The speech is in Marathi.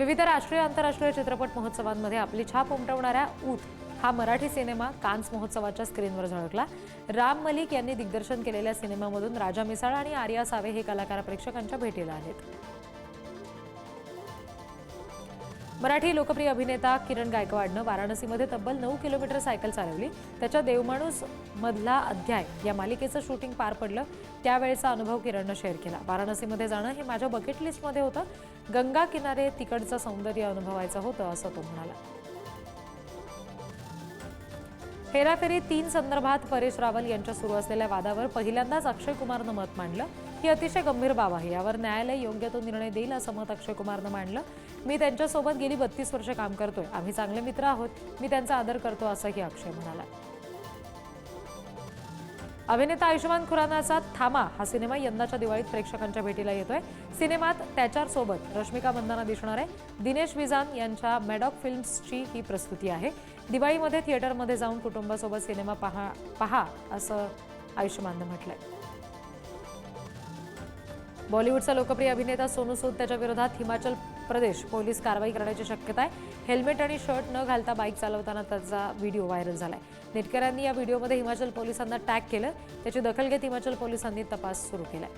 विविध राष्ट्रीय आंतरराष्ट्रीय चित्रपट महोत्सवांमध्ये आपली छाप उमटवणाऱ्या ऊत हा मराठी सिनेमा कान्स महोत्सवाच्या स्क्रीनवर झळकला. राम मलिक यांनी दिग्दर्शन केलेल्या सिनेमामधून राजा मिसाळ आणि आर्या सावे हे कलाकार प्रेक्षकांच्या भेटीला आलेत. मराठी लोकप्रिय अभिनेता किरण गायकवाडनं वाराणसीमध्ये तब्बल नऊ किलोमीटर सायकल चालवली. त्याच्या देवमाणूस मधला अध्याय या मालिकेचं शूटिंग पार पडलं. त्यावेळेचा अनुभव किरणनं शेअर केला. वाराणसीमध्ये जाणं हे माझ्या बकेट लिस्टमध्ये होतं. गंगा किनारे तिकडचं सौंदर्य अनुभवायचं होतं असं तो म्हणाला. हेराफेरी तीन संदर्भात परेश रावल यांच्या सुरू असलेल्या वादावर पहिल्यांदाच अक्षय कुमारनं मत मांडलं. ही अतिशय गंभीर बाब आहे. यावर न्यायालय योग्य तो निर्णय देईल असं मत अक्षय कुमारनं मांडलं. मी त्यांच्यासोबत गेली बत्तीस वर्ष काम करतोय. आम्ही चांगले मित्र आहोत. मी त्यांचा आदर करतो असंही अक्षय म्हणाला. अभिनेता आयुष्यमान खुरानाचा थामा हा सिनेमा यंदाच्या दिवाळीत प्रेक्षकांच्या भेटीला येतोय. सिनेमात त्याच्यासोबत रश्मिका मंदाना दिसणार आहे. दिनेश विजान यांच्या मेडॉक फिल्म्सची ही प्रस्तुती आहे. दिवाळीमध्ये थिएटरमध्ये जाऊन कुटुंबासोबत सिनेमा पहा पहा असं आयुष्यमाननं म्हटलंय. बॉलिवूडचा लोकप्रिय अभिनेता सोनू सूद त्याच्या विरोधात हिमाचल प्रदेश पोलीस कारवाई करण्याची शक्यता आहे. हेल्मेट आणि शर्ट न घालता बाईक चालवताना त्याचा व्हिडिओ व्हायरल झालाय. नेटकऱ्यांनी या व्हिडिओमध्ये हिमाचल पोलिसांना टॅग केलं. त्याची दखल घेत हिमाचल पोलिसांनी तपास सुरू केलाय.